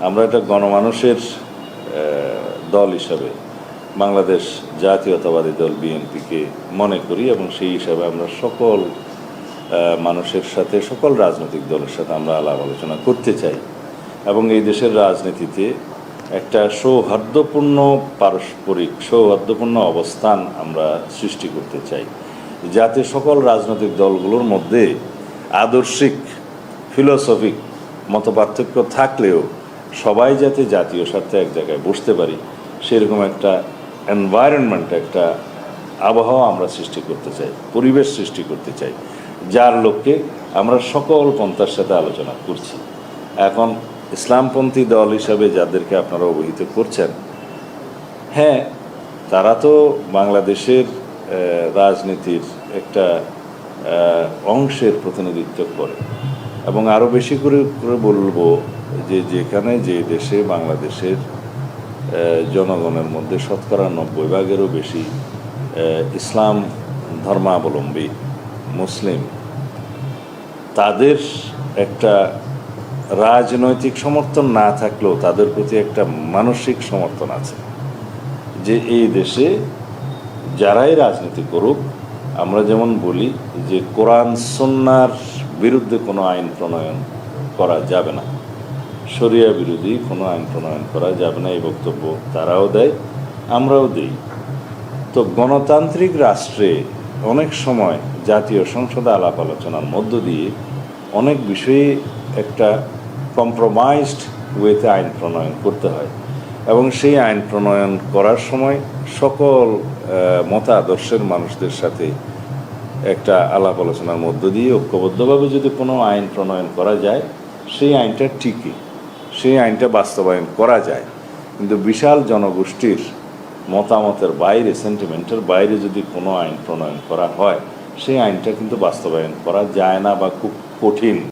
আমরা একটা গণমানুষের দল হিসাবে বাংলাদেশ জাতীয়তাবাদী দল বিএনপিকে মনে করি এবং সেই হিসাবে আমরা সকল মানুষের সাথে, সকল রাজনৈতিক দলের সাথে আমরা আলাপ আলোচনা করতে চাই এবং এই দেশের রাজনীতিতে একটা সৌহার্দ্যপূর্ণ পারস্পরিক, সৌহার্দ্যপূর্ণ অবস্থান আমরা সৃষ্টি করতে চাই। যাতে সকল রাজনৈতিক দলগুলোর মধ্যে আদর্শিক ফিলোসফিক মতপার্থক্য থাকলেও সবাই যাতে জাতীয় স্বার্থে এক জায়গায় বসতে পারি, সেরকম একটা এনভায়রনমেন্ট একটা আবহাওয়া আমরা সৃষ্টি করতে চাই, পরিবেশ সৃষ্টি করতে চাই, যার লক্ষ্যে আমরা সকল পন্থার সাথে আলোচনা করছি। এখন ইসলামপন্থী দল হিসাবে যাদেরকে আপনারা অবহিত করছেন হ্যাঁ তারা তো বাংলাদেশের রাজনীতির একটা অংশের প্রতিনিধিত্ব করে। এবং আরও বেশি করে করে বলব যে যেখানে যে দেশে, বাংলাদেশের জনগণের মধ্যে শতকরা নব্বই ভাগেরও বেশি ইসলাম ধর্মাবলম্বী মুসলিম, তাদের একটা রাজনৈতিক সমর্থন না থাকলেও তাদের প্রতি একটা মানসিক সমর্থন আছে যে এই দেশে যারাই রাজনীতি করুক, আমরা যেমন বলি যে কোরআন সন্ন্যার বিরুদ্ধে কোনো আইন প্রণয়ন করা যাবে না। শরিয়া বিরোধী কোনো আইন প্রণয়ন করা যাবে না, এই বক্তব্য তারাও দেয়, আমরাও দিই। তো গণতান্ত্রিক রাষ্ট্রে অনেক সময় জাতীয় সংসদে আলাপ আলোচনার মধ্য দিয়ে অনেক বিষয়ে একটা কম্প্রোমাইজড ওয়েতে আইন প্রণয়ন করতে হয় এবং সেই আইন প্রণয়ন করার সময় সকল মতাদর্শের মানুষদের সাথে একটা আলাপ আলোচনার মধ্য দিয়ে ঐক্যবদ্ধভাবে যদি কোনো আইন প্রণয়ন করা যায়, সেই আইনটা ঠিকই। সেই আইনটা বাস্তবায়ন করা যায়। কিন্তু বিশাল জনগোষ্ঠীর মতামতের বাইরে সেন্টিমেন্টের বাইরে যদি কোনো আইন প্রণয়ন করা হয়, সেই আইনটা কিন্তু বাস্তবায়ন করা যায় না বা খুব কঠিন।